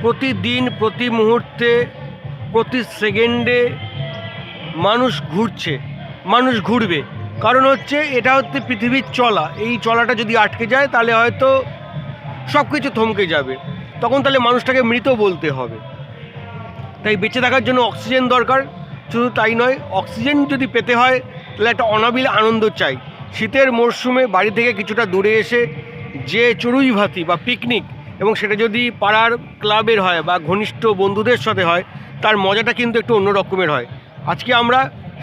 প্রতিদিন, প্রতি মুহূর্তে, প্রতি সেকেন্ডে মানুষ ঘুরছে, মানুষ ঘুরবে। কারণ হচ্ছে, এটা হচ্ছে পৃথিবীর চলা। এই চলাটা যদি আটকে যায়, তাহলে হয়তো সব কিছু থমকে যাবে। তখন তাহলে মানুষটাকে মৃত বলতে হবে। তাই বেঁচে থাকার জন্য অক্সিজেন দরকার। শুধু তাই নয়, অক্সিজেন যদি পেতে হয়, তাহলে একটা অনাবিল আনন্দ চাই। শীতের মরশুমে বাড়ি থেকে কিছুটা দূরে এসে, যে চড়ুই ভাতি বা পিকনিক এবং সেটা যদি পাড়ার ক্লাবের হয় বা ঘনিষ্ঠ বন্ধুদের সাথে হয়, তার মজাটা কিন্তু একটু অন্য রকমের হয়। আজকে আমরা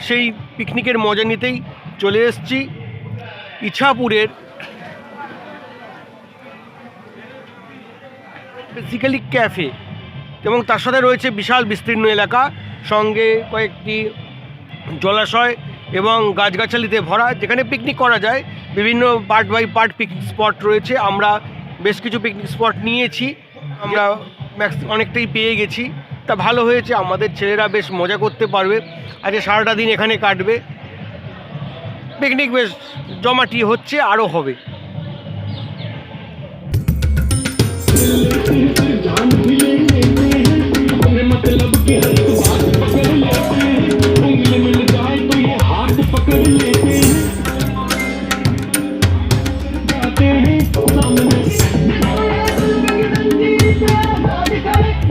সেই পিকনিকের মজা নিতেই চলে এসেছি ইছাপুরের বেসিক্যালি ক্যাফে এবং তার সাথে রয়েছে বিশাল বিস্তীর্ণ এলাকা, সঙ্গে কয়েকটি জলাশয় এবং গাছগাছালিতে ভরা, যেখানে পিকনিক করা যায়। বিভিন্ন part by part picnic spot রয়েছে। আমরা বেশ কিছু পিকনিক স্পট নিয়েছি আমরা ম্যাক্স অনেকটাই পেয়ে গেছি তা ভালো হয়েছে আমাদের ছেলেরা বেশ মজা করতে পারবে আজকে সারাটা দিন এখানে কাটবে পিকনিক বেশ জমাটি হচ্ছে আরও হবে मतलब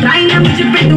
Try na mucho pedo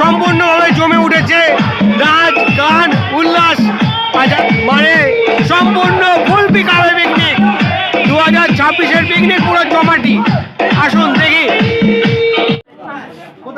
সম্পূর্ণভাবে জমে উঠেছে। নাচ গান, উল্লাস মানে সম্পূর্ণ ফুল পিকাবে পিকনিক দু হাজার ছাব্বিশের পিকনিক পুরো জমাটি। আসুন দেখি।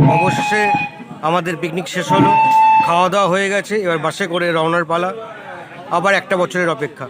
অবশেষে আমাদের পিকনিক শেষ হলো, খাওয়া দাওয়া হয়ে গেছে, এবার বাসে করে রওনার পালা। আবার একটা বছরের অপেক্ষা।